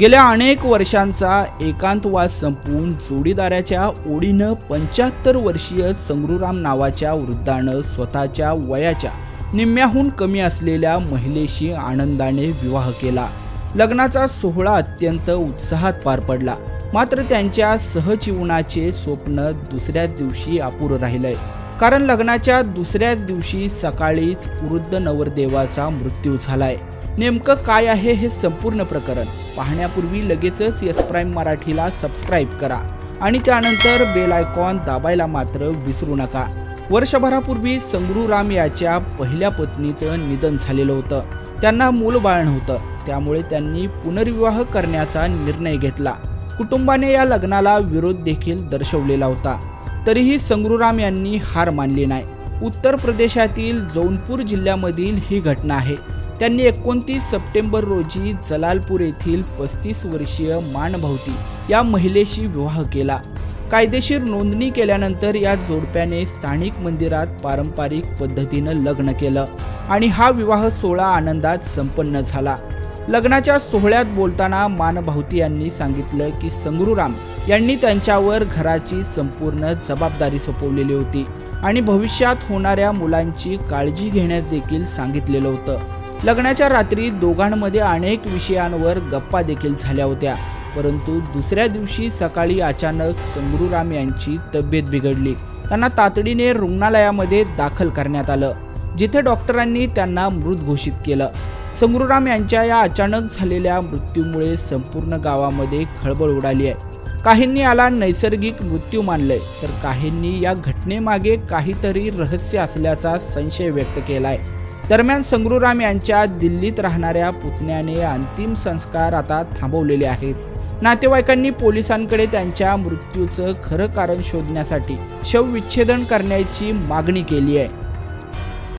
गेल्या अनेक वर्षांचा एकांतवास संपवून जोडीदाराच्या ओढीनं पंच्याहत्तर वर्षीय संग्रुराम नावाच्या वृद्धानं स्वतःच्या वयाच्या निम्म्याहून कमी असलेल्या महिलेशी आनंदाने विवाह केला. लग्नाचा सोहळा अत्यंत उत्साहात पार पडला. मात्र त्यांच्या सहजीवनाचे स्वप्न दुसऱ्याच दिवशी अपुरं राहिलंय. कारण लग्नाच्या दुसऱ्याच दिवशी सकाळीच वृद्ध नवरदेवाचा मृत्यू झालाय. नेमकं काय आहे हे संपूर्ण प्रकरण? पाहण्यापूर्वी लगेचच यस प्राईम मराठीला सबस्क्राईब करा. आणि त्यानंतर बेल आयकॉन दाबायला मात्र विसरू नका. वर्षभरापूर्वी संगरूराम याच्या पहिल्या पत्नीचं निधन झालेलं होतं. त्यांना मूलबाळ नव्हतं त्यामुळे त्यांनी पुनर्विवाह करण्याचा निर्णय घेतला. कुटुंबाने या लग्नाला विरोध देखील दर्शवलेला होता. तरीही संग्रूराम यांनी हार मानली नाही. उत्तर प्रदेशातील जौनपूर जिल्ह्यामधील ही घटना आहे. त्यांनी एकोणतीस सप्टेंबर रोजी जलालपूर येथील पस्तीस वर्षीय मानभवती या महिलेशी विवाह केला. कायदेशीर नोंदणी केल्यानंतर या जोडप्याने स्थानिक मंदिरात पारंपरिक पद्धतीनं लग्न केलं आणि हा विवाह सोहळा आनंदात संपन्न झाला. लग्नाच्या सोहळ्यात बोलताना मानभावती यांनी सांगितलं की संग्रुराम यांनी त्यांच्यावर घराची संपूर्ण जबाबदारी सोपवलेली होती आणि भविष्यात होणाऱ्या मुलांची काळजी घेण्यास देखील सांगितलेलं होतं. लग्नाच्या रात्री दोघांमध्ये अनेक विषयांवर गप्पा देखील झाल्या होत्या. परंतु दुसऱ्या दिवशी सकाळी अचानक संग्रुराम यांची तब्येत बिघडली. त्यांना तातडीने रुग्णालयामध्ये दाखल करण्यात आलं जिथे डॉक्टरांनी त्यांना मृत घोषित केलं. संग्रुराम यांच्या या अचानक झालेल्या मृत्यूमुळे संपूर्ण गावामध्ये खळबळ उडाली आहे. काहींनी याला नैसर्गिक मृत्यू मानलंय तर काहींनी या घटनेमागे काहीतरी रहस्य असल्याचा संशय व्यक्त केलाय. दरम्यान संग्रुराम यांच्या दिल्लीत राहणाऱ्या पुतण्याने अंतिम संस्कार आता थांबवलेले आहेत. नातेवाईकांनी पोलिसांकडे त्यांच्या मृत्यूचं खरं कारण शोधण्यासाठी शवविच्छेदन करण्याची मागणी केली आहे.